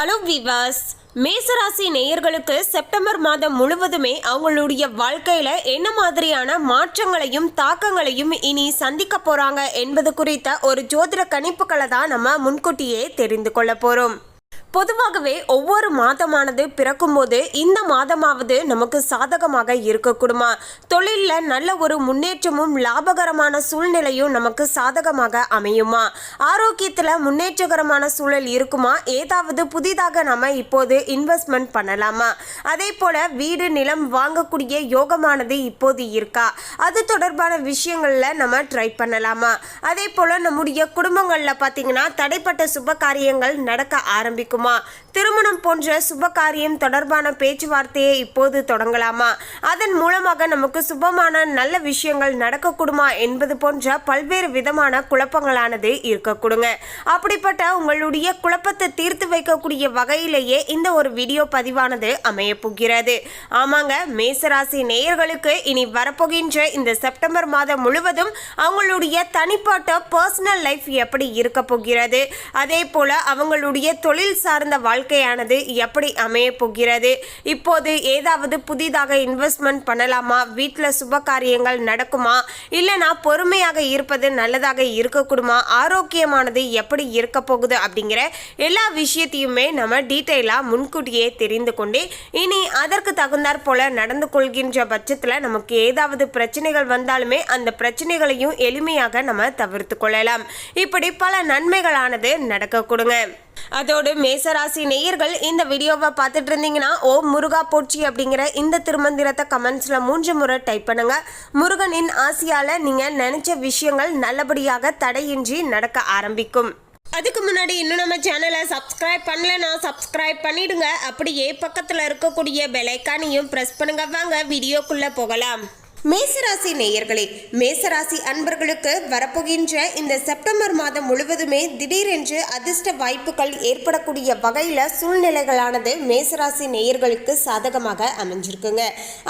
Hello விவாஸ் மேசராசி நேயர்களுக்கு September மாதம் முழுவதுமே அவங்களுடைய வாழ்க்கையில என்ன மாதிரியான மாற்றங்களையும் தாக்கங்களையும் இனி சந்திக்க போறாங்க என்பது குறித்த ஒரு ஜோதிட கணிப்புகளை தான் நம்ம முன்கூட்டியே தெரிந்து கொள்ள போறோம். பொதுவாகவே ஒவ்வொரு மாதமானது பிறக்கும்போது இந்த மாதமாவது நமக்கு சாதகமாக இருக்கக்கூடுமா? தொழிலில் நல்ல ஒரு முன்னேற்றமும் லாபகரமான சூழ்நிலையும் நமக்கு சாதகமாக அமையுமா? ஆரோக்கியத்தில் முன்னேற்றகரமான சூழல் இருக்குமா? ஏதாவது புதிதாக நம்ம இப்போது இன்வெஸ்ட்மெண்ட் பண்ணலாமா? அதே போல வீடு நிலம் வாங்கக்கூடிய யோகமானது இப்போது இருக்கா? அது தொடர்பான விஷயங்களில் நம்ம ட்ரை பண்ணலாமா? அதே போல நம்முடைய குடும்பங்களில் பார்த்தீங்கன்னா தடைப்பட்ட சுப காரியங்கள் நடக்க ஆரம்பிக்கும்? திருமணம் போன்ற சுப காரியம் தொடர்பான பேச்சுவார்த்தையை இப்போது தொடங்கலாமா? அதன் மூலமாக நமக்கு சுபமான நல்ல விஷயங்கள் நடக்கக்கூடுமா என்பது போன்ற பல்வேறு விதமான குழப்பங்களானது இருக்கக்கூடுங்க. அப்படிப்பட்ட உங்களுடைய குழப்பத்தை தீர்த்து வைக்கக்கூடிய வகையிலேயே இந்த ஒரு வீடியோ பதிவானது அமைய போகிறது. ஆமாங்க மேசராசி நேயர்களுக்கு இனி வரப்போகின்ற இந்த செப்டம்பர் மாதம் முழுவதும் அவங்களுடைய தனிப்பட்ட பர்சனல் லைஃப் எப்படி இருக்க போகிறது? அதே போல அவங்களுடைய தொழில் சார்ந்த வாழ்க்கையானது எப்படி அமைய போகிறது? இப்போது ஏதாவது புதிதாக இன்வெஸ்ட்மெண்ட் பண்ணலாமா? வீட்டில் சுப காரியங்கள் நடக்குமா? இல்லைனா பொறுமையாக இருப்பது நல்லதாக இருக்கக்கூடுமா? ஆரோக்கியமானது எப்படி இருக்க போகுது? அப்படிங்கிற எல்லா விஷயத்தையுமே நம்ம டீட்டெயிலாக முன்கூட்டியே தெரிந்து கொண்டு இனி அதற்கு தகுந்தாற் போல நடந்து கொள்கின்ற பட்சத்தில் நமக்கு ஏதாவது பிரச்சனைகள் வந்தாலுமே அந்த பிரச்சனைகளையும் எளிமையாக நம்ம தவிர்த்து கொள்ளலாம். இப்படி பல நன்மைகளானது நடக்க கொடுங்க. அதோடு மேசராசி நேயர்கள் இந்த வீடியோவை பார்த்துட்டு இருந்தீங்கன்னா ஓ முருகா போச்சி அப்படிங்கிற இந்த திருமந்திரத்தை கமெண்ட்ஸில் மூன்று முறை டைப் பண்ணுங்க. முருகனின் ஆசையால் நீங்கள் நினச்ச விஷயங்கள் நல்லபடியாக தடையின்றி நடக்க ஆரம்பிக்கும். அதுக்கு முன்னாடி இன்னும் நம்ம சேனலை சப்ஸ்கிரைப் பண்ணலன்னா சப்ஸ்கிரைப் பண்ணிடுங்க. அப்படியே பக்கத்தில் இருக்கக்கூடிய பெலைக்கானையும் ப்ரெஸ் பண்ணுங்க. வாங்க வீடியோக்குள்ளே போகலாம். மேசராசி நேயர்களே மேசராசி அன்பர்களுக்கு வரப்போகின்ற இந்த செப்டம்பர் மாதம் முழுவதுமே திடீரென்று அதிர்ஷ்ட வாய்ப்புகள் ஏற்படக்கூடிய வகையில் சூழ்நிலைகளானது மேசராசி நேயர்களுக்கு சாதகமாக அமைஞ்சிருக்குங்க.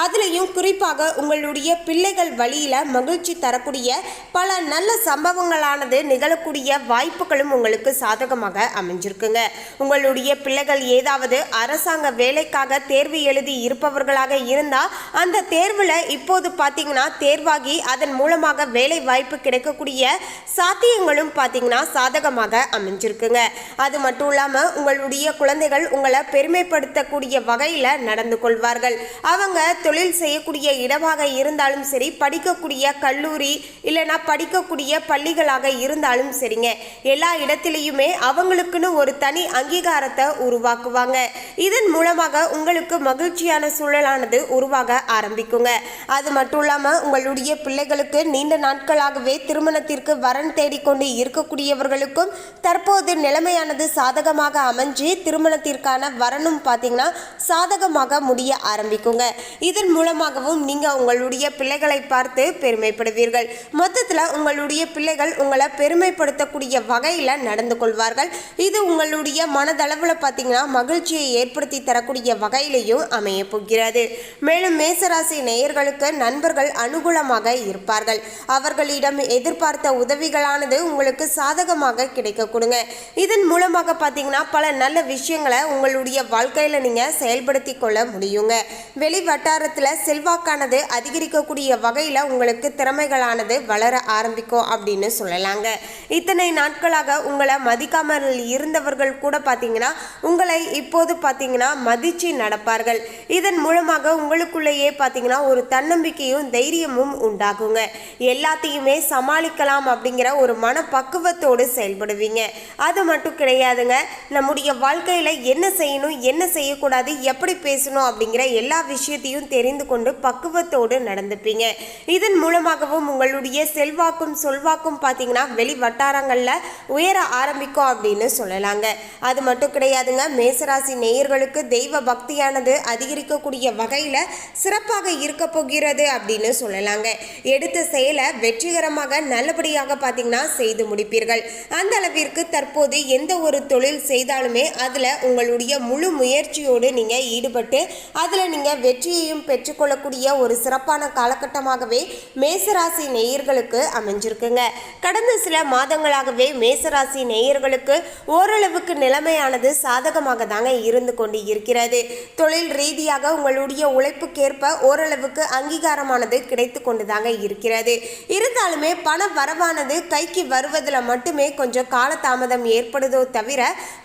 அதுலேயும் குறிப்பாக உங்களுடைய பிள்ளைகள் வழியில் மகிழ்ச்சி தரக்கூடிய பல நல்ல சம்பவங்களானது நிகழக்கூடிய வாய்ப்புகளும் உங்களுக்கு சாதகமாக அமைஞ்சிருக்குங்க. உங்களுடைய பிள்ளைகள் ஏதாவது அரசாங்க வேலைக்காக தேர்வு எழுதி இருப்பவர்களாக இருந்தால் அந்த தேர்வில் இப்போது பார்த்தீங்கன்னா தேர்வாகி அதன் மூலமாக வேலை வாய்ப்பு கிடைக்கக்கூடிய சாத்தியங்களும் பார்த்தீங்கன்னா சாதகமாக அமைஞ்சிருக்குங்க. அது மட்டும் இல்லாமல் உங்களுடைய குழந்தைகள் உங்களை பெருமைப்படுத்தக்கூடிய வகையில் நடந்து கொள்வார்கள். அவங்க தொழில் செய்யக்கூடிய இடமாக இருந்தாலும் சரி படிக்கக்கூடிய கல்லூரி இல்லைனா படிக்கக்கூடிய பள்ளிகளாக இருந்தாலும் சரிங்க. எல்லா இடத்துலையுமே அவங்களுக்குன்னு ஒரு தனி அங்கீகாரத்தை உருவாக்குவாங்க. இதன் மூலமாக உங்களுக்கு மகிழ்ச்சியான சூழலானது உருவாக ஆரம்பிக்குங்க. அது மட்டும் மட்டும் இல்லாமல் உங்களுடைய பிள்ளைகளுக்கு நீண்ட நாட்களாகவே திருமணத்திற்கு வரன் தேடிக்கொண்டு இருக்கக்கூடியவர்களுக்கும் தற்போது நிலைமையானது சாதகமாக அமைஞ்சு திருமணத்திற்கான வரனும் பார்த்தீங்கன்னா சாதகமாக முடிய ஆரம்பிக்குங்க. இதன் மூலமாகவும் நீங்கள் உங்களுடைய பிள்ளைகளை பார்த்து பெருமைப்படுவீர்கள். மொத்தத்தில் உங்களுடைய பிள்ளைகள் உங்களை பெருமைப்படுத்தக்கூடிய வகையில் நடந்து கொள்வார்கள். இது உங்களுடைய மனதளவில் பார்த்தீங்கன்னா மகிழ்ச்சியை ஏற்படுத்தி தரக்கூடிய வகையிலையும் அமைய போகிறது. மேலும் மேசராசி நேயர்களுக்கு நன் நண்பர்கள் அனுகூலமாக இருப்பார்கள். அவர்களிடம் எதிர்பார்த்த உதவிகளானது உங்களுக்கு சாதகமாக கிடைக்க கொடுங்க. இதன் மூலமாக பார்த்தீங்கன்னா பல நல்ல விஷயங்களை உங்களுடைய வாழ்க்கையில் நீங்கள் செயல்படுத்தி கொள்ள முடியுங்க. வெளி வட்டாரத்தில் செல்வாக்கானது அதிகரிக்கக்கூடிய வகையில் உங்களுக்கு திறமைகளானது வளர ஆரம்பிக்கும் அப்படின்னு சொல்லலாங்க. இத்தனை நாட்களாக உங்களை மதிக்காமல் இருந்தவர்கள் கூட பார்த்தீங்கன்னா உங்களை இப்போது பார்த்தீங்கன்னா மதிச்சு நடப்பார்கள். இதன் மூலமாக உங்களுக்குள்ளேயே பார்த்தீங்கன்னா ஒரு தன்னம்பிக்கை தன்னம்பிக்கையும் தைரியமும் உண்டாகுங்க எல்லாத்தையுமே சமாளிக்கலாம் அப்படிங்கிற ஒரு மனப்பக்குவத்தோடு செயல்படுவீங்க. அது மட்டும் கிடையாதுங்க. நம்முடைய வாழ்க்கையில் என்ன செய்யணும் என்ன செய்யக்கூடாது எப்படி பேசணும் அப்படிங்கிற எல்லா விஷயத்தையும் தெரிந்து கொண்டு பக்குவத்தோடு நடந்துப்பீங்க. இதன் மூலமாகவும் உங்களுடைய செல்வாக்கும் சொல்வாக்கும் பார்த்தீங்கன்னா வெளி வட்டாரங்களில் உயர ஆரம்பிக்கும் அப்படின்னு சொல்லலாங்க. அது மட்டும் கிடையாதுங்க. மேசராசி நேயர்களுக்கு தெய்வ பக்தியானது அதிகரிக்கக்கூடிய வகையில் சிறப்பாக இருக்க போகிறது அப்படின்னு சொல்லலாங்க. எடுத்த செயலை வெற்றிகரமாக நல்லபடியாக பார்த்தீங்கன்னா செய்து முடிப்பீர்கள். அந்த அளவிற்கு தற்போது எந்த ஒரு தொழில் செய்தாலுமே அதில் உங்களுடைய முழு முயற்சியோடு நீங்கள் ஈடுபட்டு அதில் நீங்கள் வெற்றியையும் பெற்றுக்கொள்ளக்கூடிய ஒரு சிறப்பான காலகட்டமாகவே மேசராசி நேயர்களுக்கு அமைஞ்சிருக்குங்க. கடந்த சில மாதங்களாகவே மேசராசி நேயர்களுக்கு ஓரளவுக்கு நிலைமையானது சாதகமாக தாங்க இருந்து கொண்டு இருக்கிறது. தொழில் ரீதியாக உங்களுடைய உழைப்புக்கேற்ப ஓரளவுக்கு அங்கீகாரம் அங்கீகாரமானது கிடைத்து கொண்டுதாங்க இருக்கிறது. இருந்தாலுமே பண வரவானது கைக்கு வருவதில் மட்டுமே கொஞ்சம் காலதாமதம் ஏற்படுதோ தவிர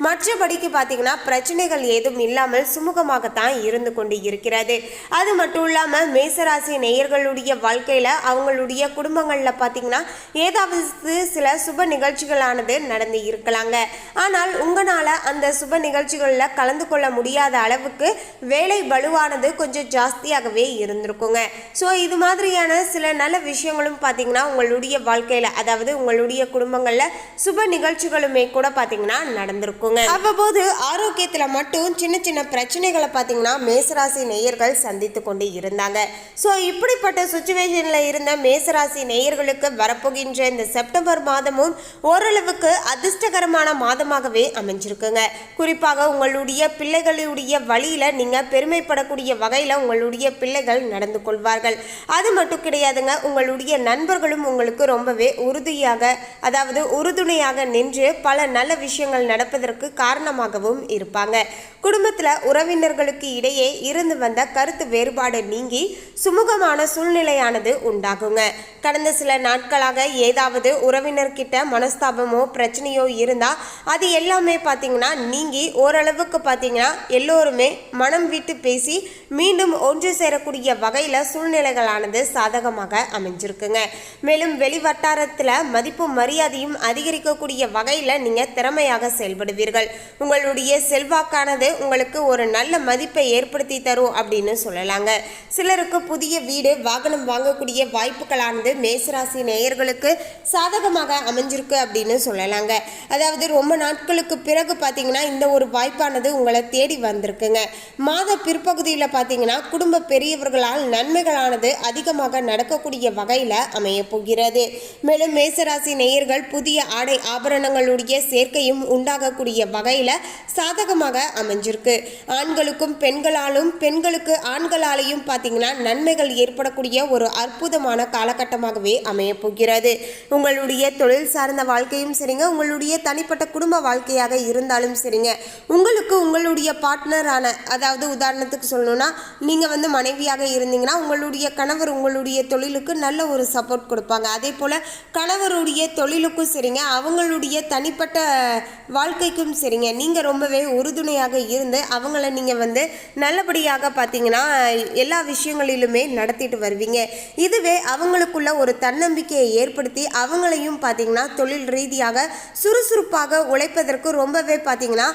மற்றபடிக்கு பார்த்தீங்கன்னா பிரச்சனைகள் ஏதும் இல்லாமல் சுமூகமாகத்தான் இருந்து கொண்டு இருக்கிறது. அது மட்டும் இல்லாமல் மேசராசி நேயர்களுடைய வாழ்க்கையில் அவங்களுடைய குடும்பங்களில் பார்த்தீங்கன்னா ஏதாவது சில சுப நிகழ்ச்சிகளானது நடந்து இருக்கலாங்க. ஆனால் உங்களால் அந்த சுப நிகழ்ச்சிகளில் கலந்து கொள்ள முடியாத அளவுக்கு வேலை வலுவானது கொஞ்சம் ஜாஸ்தியாகவே இருந்திருக்குங்க. ஸோ இது மாதிரியான சில நல்ல விஷயங்களும் பார்த்தீங்கன்னா உங்களுடைய வாழ்க்கையில் அதாவது உங்களுடைய குடும்பங்களில் சுப நிகழ்ச்சிகளுமே கூட பார்த்தீங்கன்னா நடந்திருக்குங்க. அவ்வப்போது ஆரோக்கியத்தில் மட்டும் சின்ன சின்ன பிரச்சனைகளை பார்த்தீங்கன்னா மேசராசி நேயர்கள் சந்தித்து கொண்டு இருந்தாங்க. ஸோ இப்படிப்பட்ட சுச்சுவேஷனில் இருந்த மேசராசி நேயர்களுக்கு வரப்போகின்ற இந்த செப்டம்பர் மாதமும் ஓரளவுக்கு அதிர்ஷ்டகரமான மாதமாகவே அமைஞ்சிருக்குங்க. குறிப்பாக உங்களுடைய பிள்ளைகளுடைய வழியில் நீங்கள் பெருமைப்படக்கூடிய வகையில் உங்களுடைய பிள்ளைகள் நடந்து கொள்வார்கள். அது மட்டும் கிடையாதுங்க உங்களுடைய நண்பர்களும் உங்களுக்கு ரொம்பவே உறுதியாக அதாவது உறுதுணையாக நின்று பல நல்ல விஷயங்கள் நடப்பதற்கு காரணமாகவும் இருப்பாங்க. குடும்பத்தில் உறவினர்களுக்கு இடையே இருந்து வந்த கருத்து வேறுபாடு நீங்கி சுமூகமான சூழ்நிலையானது உண்டாகுங்க. கடந்த சில நாட்களாக ஏதாவது உறவினர்கிட்ட மனஸ்தாபமோ பிரச்சனையோ இருந்தால் அது எல்லாமே பார்த்தீங்கன்னா நீங்கி ஓரளவுக்கு பார்த்தீங்கன்னா எல்லோருமே மனம் விட்டு பேசி மீண்டும் ஒன்று சேரக்கூடிய வகையில் சூழ்நிலைகளானது சாதகமாக அமைஞ்சிருக்குங்க. மேலும் வெளி வட்டாரத்தில் மதிப்பும் மரியாதையும் அதிகரிக்கக்கூடிய வகையில் நீங்கள் திறமையாக செயல்படுவீர்கள். உங்களுடைய செல்வாக்கானது உங்களுக்கு ஒரு நல்ல மதிப்பை ஏற்படுத்தி தரும் அப்படின்னு சொல்லலாங்க. சிலருக்கு புதிய வீடு வாகனம் வாங்கக்கூடிய வாய்ப்புகளானது மேசராசி நேயர்களுக்கு சாதகமாக அமைஞ்சிருக்கு அப்படின்னு சொல்லலாங்க. அதாவது ரொம்ப நாட்களுக்கு பிறகு பார்த்தீங்கன்னா இந்த ஒரு வாய்ப்பானது உங்களை தேடி வந்திருக்குங்க. மாத பிற்பகுதியில் பார்த்தீங்கன்னா குடும்ப பெரியவர்களால் நன்மைகளானது அதிகமாக நடக்கக்கூடிய வகையில் அமைய போகிறது மேலும் மேசராசி நேயர்கள் புதிய ஆடை ஆபரணங்களுடைய சேர்க்கையும் உண்டாகக்கூடிய வகையில் சாதகமாக அமைஞ்சிருக்கு. ஆண்களுக்கும் பெண்களாலும் பெண்களுக்கு ஆண்களாலையும் பார்த்தீங்கன்னா நன்மைகள் ஏற்படக்கூடிய ஒரு அற்புதமான காலகட்டமாகவே அமைய போகிறது உங்களுடைய தொழில் சார்ந்த வாழ்க்கையும் சரிங்க. உங்களுடைய தனிப்பட்ட குடும்ப வாழ்க்கையாக இருந்தாலும் சரிங்க. உங்களுக்கு உங்களுடைய பார்ட்னரான அதாவது உதாரணத்துக்கு சொல்லணும்னா நீங்கள் வந்து மனைவியாக இருந்தீங்கன்னா உங்களுடைய கணவர் உங்களுடைய தொழிலுக்கு நல்ல ஒரு சப்போர்ட் கொடுப்பாங்க. அதே போல் கணவருடைய தொழிலுக்கும் சரிங்க அவங்களுடைய தனிப்பட்ட வாழ்க்கைக்கும் சரிங்க. நீங்கள் ரொம்பவே உறுதுணையாக இருந்து அவங்கள நீங்கள் வந்து நல்லபடியாக பார்த்தீங்கன்னா எல்லா விஷயங்களிலுமே நடத்திட்டு வருவீங்க. இதுவே அவங்களுக்குள்ள ஒரு தன்னம்பிக்கையை ஏற்படுத்தி அவங்களையும் பார்த்தீங்கன்னா தொழில் ரீதியாக சுறுசுறுப்பாக உழைப்பதற்கு ரொம்பவே பார்த்தீங்கன்னா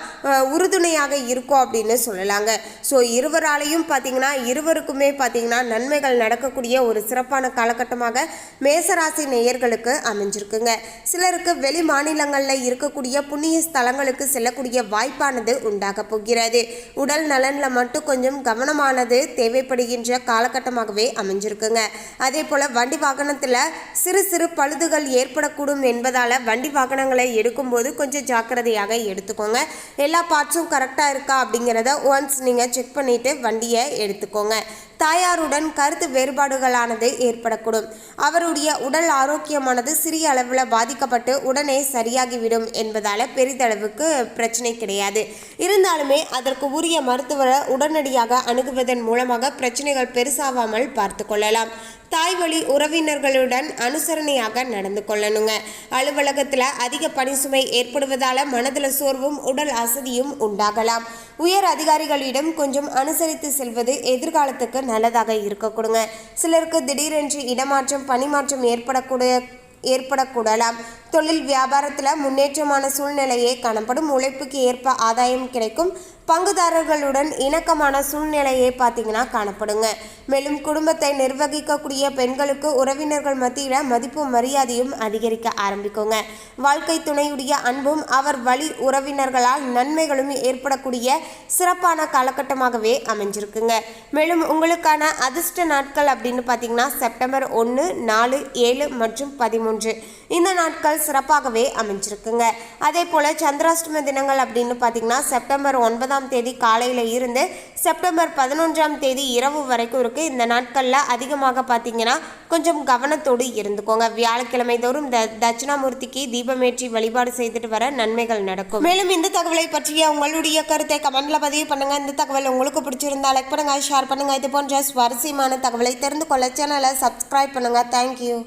உறுதுணையாக இருக்கும் அப்படின்னு சொல்லலாங்க. ஸோ இருவராலையும் பார்த்தீங்கன்னா இருவருக்குமே பார்த்தீங்கன்னா நன்மைகள் நடக்கக்கூடிய ஒரு சிறப்பான காலகட்டமாக மேசராசி நேயர்களுக்கு அமைஞ்சிருக்குங்க. சிலருக்கு வெளி மாநிலங்களில் இருக்கக்கூடிய புண்ணிய ஸ்தலங்களுக்கு செல்லக்கூடிய வாய்ப்பானது உண்டாக போகிறது. உடல் நலனில் மட்டும் கொஞ்சம் கவனமானது தேவைப்படுகின்ற காலகட்டமாகவே அமைஞ்சிருக்குங்க. அதே போல் வண்டி வாகனத்தில் சிறு சிறு பழுதுகள் ஏற்படக்கூடும் என்பதால் வண்டி வாகனங்களை எடுக்கும்போது கொஞ்சம் ஜாக்கிரதையாக எடுத்துக்கோங்க. எல்லா பார்ட்ஸும் கரெக்டாக இருக்கா அப்படிங்கிறத ஒன்ஸ் நீங்கள் செக் பண்ணிவிட்டு வண்டியை எடுத்துக்கோங்க. தாயாருடன் கருத்து வேறுபாடுகளானது ஏற்படக்கூடும். அவருடைய உடல் ஆரோக்கியமானது சிறிய அளவில் பாதிக்கப்பட்டு உடனே சரியாகிவிடும் என்பதால் பெரிதளவுக்கு பிரச்சனை கிடையாது. இருந்தாலுமே அதற்கு உரிய மருத்துவரை உடனடியாக அணுகுவதன் மூலமாக பிரச்சனைகள் பெருசாகாமல் பார்த்து கொள்ளலாம். தாய் வழி உறவினர்களுடன் அனுசரணையாக நடந்து கொள்ளணுங்க. அலுவலகத்தில் அதிக பணிசுமை ஏற்படுவதால் மனதில் சோர்வும் உடல் அசதியும் உண்டாகலாம். உயர் அதிகாரிகளிடம் கொஞ்சம் அனுசரித்து செல்வது எதிர்காலத்துக்கு நல்லதாக இருக்க கொடுங்க. சிலருக்கு திடீரென்று இடமாற்றம் பணிமாற்றம் ஏற்படக்கூடிய ஏற்படக்கூடலாம். தொழில் வியாபாரத்தில் முன்னேற்றமான சூழ்நிலையே காணப்படும். உழைப்புக்கு ஏற்ப ஆதாயம் கிடைக்கும். பங்குதாரர்களுடன் இணக்கமான சூழ்நிலையை பார்த்தீங்கன்னா காணப்படுங்க. மேலும் குடும்பத்தை நிர்வகிக்கக்கூடிய பெண்களுக்கு உறவினர்கள் மத்தியில் மதிப்பு மரியாதையும் அதிகரிக்க ஆரம்பிக்குங்க. வாழ்க்கை துணையுடைய அன்பும் அவர் வழி உறவினர்களால் நன்மைகளும் ஏற்படக்கூடிய சிறப்பான காலகட்டமாகவே அமைஞ்சிருக்குங்க. மேலும் உங்களுக்கான அதிர்ஷ்ட நாட்கள் அப்படின்னு பார்த்தீங்கன்னா செப்டம்பர் ஒன்று நாலு ஏழு மற்றும் பதிமூன்று. இந்த நாட்கள் சிறப்பாகவே அமைஞ்சிருக்குங்க. அதே போல் சந்திராஷ்டம தினங்கள் அப்படின்னு பார்த்தீங்கன்னா செப்டம்பர் ஒன்பதாம் ஒன்பதாம் தேதி காலையில் இருந்து செப்டம்பர் பதினொன்றாம் தேதி இரவு வரைக்கும் இருக்குது இந்த நாட்களில் அதிகமாக பார்த்தீங்கன்னா கொஞ்சம் கவனத்தோடு இருந்துக்கோங்க. வியாழக்கிழமை தோறும் த தட்சிணாமூர்த்திக்கு தீபமேற்றி வழிபாடு செய்துட்டு வர நன்மைகள் நடக்கும். மேலும் இந்த தகவலை பற்றிய உங்களுடைய கருத்தை கமெண்ட்ல பதிவு பண்ணுங்க. இந்த தகவல் உங்களுக்கு பிடிச்சிருந்தா லைக் பண்ணுங்க ஷேர் பண்ணுங்க. இது போன்ற சுவாரஸ்யமான தகவலை தெரிந்து கொள்ள சேனலை சப்ஸ்கிரைப் பண்ணுங்க. தேங்க்யூ